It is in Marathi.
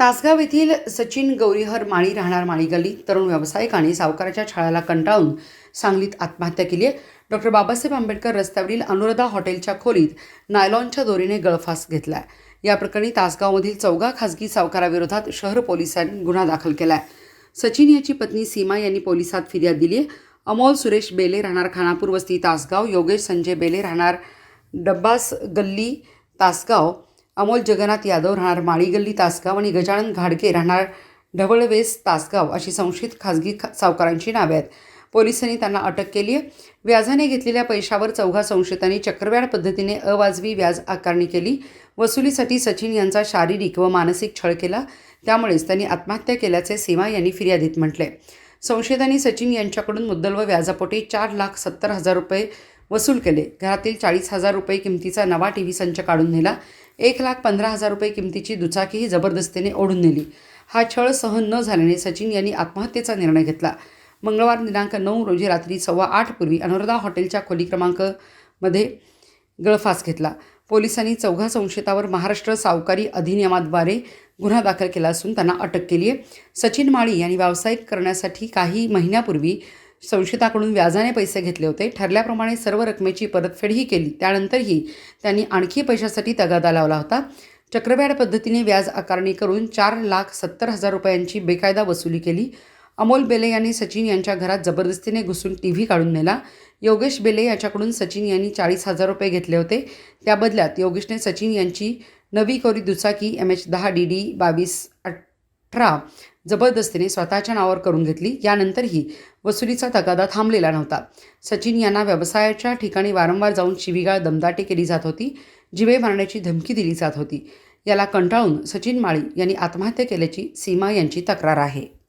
तासगाव येथील सचिन गौरीहर माळी राहणार माळी गल्ली. तरुण व्यावसायिकाने सावकाराच्या छळाला कंटाळून सांगलीत आत्महत्या केली आहे. डॉक्टर बाबासाहेब आंबेडकर रस्त्यावरील अनुराधा हॉटेलच्या खोलीत नायलॉनच्या दोरीने गळफास घेतलाय. या प्रकरणी तासगावमधील चौघा खासगी सावकाराविरोधात शहर पोलिसांनी गुन्हा दाखल केला आहे सचिन याची पत्नी सीमा यांनी पोलिसात फिर्याद दिली आहे. अमोल सुरेश बेले राहणार खानापूर वस्ती तासगाव. योगेश संजय बेले राहणार डब्बास गल्ली तासगाव. अमोल जगन्नाथ यादव राहणार माळीगल्ली तासगाव आणि गजानन घाडगे राहणार ढवळवेस तासगाव अशी संशयित खासगी खा सावकारांची नावे आहेत. पोलिसांनी त्यांना अटक केली आहे. व्याजाने घेतलेल्या पैशावर चौघा संशयितांनी चक्रव्याड पद्धतीने अवाजवी व्याज आकारणी केली. वसुलीसाठी सचिन यांचा शारीरिक व मानसिक छळ केला. त्यामुळेच त्यांनी आत्महत्या केल्याचे सीमा यांनी फिर्यादीत म्हटले संशयितांनी सचिन यांच्याकडून मुद्दल व व्याजापोटी चार लाख सत्तर हजार रुपये वसूल केले. घरातील चाळीस हजार रुपये किमतीचा नवा टी व्ही संच काढून नेला. एक लाख पंधरा हजार रुपये किमतीची दुचाकीही जबरदस्तीने ओढून नेली. हा छळ सहन न झाल्याने सचिन यांनी आत्महत्येचा निर्णय घेतला. मंगळवार दिनांक नऊ रोजी रात्री सव्वा आठपूर्वी अनुराधा हॉटेलच्या खोली क्रमांकमध्ये गळफास घेतला. पोलिसांनी चौघा संशयितावर महाराष्ट्र सावकारी अधिनियमाद्वारे गुन्हा दाखल केला असून त्यांना अटक केली आहे सचिन माळी यांनी व्यावसायिक करण्यासाठी काही महिन्यापूर्वी संशयिताकडून व्याजाने पैसे घेतले होते. ठरल्याप्रमाणे सर्व रकमेची परतफेडही केली. त्यानंतरही त्यांनी आणखी पैशासाठी तगादा लावला होता. चक्रव्याड पद्धतीने व्याज आकारणी करून चार लाख सत्तर हजार रुपयांची बेकायदा वसुली केली. अमोल बेले यांनी सचिन यांच्या घरात जबरदस्तीने घुसून टी व्ही काढून नेला. योगेश बेले याच्याकडून सचिन यांनी चाळीस हजार रुपये घेतले होते. त्या बदल्यात योगेशने सचिन यांची नवी कोरी दुचाकी एम एच दहा डी डी बावीस अठरा जबरदस्तीने स्वतःच्या नावावर करून घेतली. यानंतरही वसुलीचा तगादा थांबलेला नव्हता. सचिन यांना व्यवसायाच्या ठिकाणी वारंवार जाऊन शिवीगाळ दमदाटी केली जात होती. जिवे मारण्याची धमकी दिली जात होती. याला कंटाळून सचिन माळी यांनी आत्महत्या केल्याची सीमा यांची तक्रार आहे.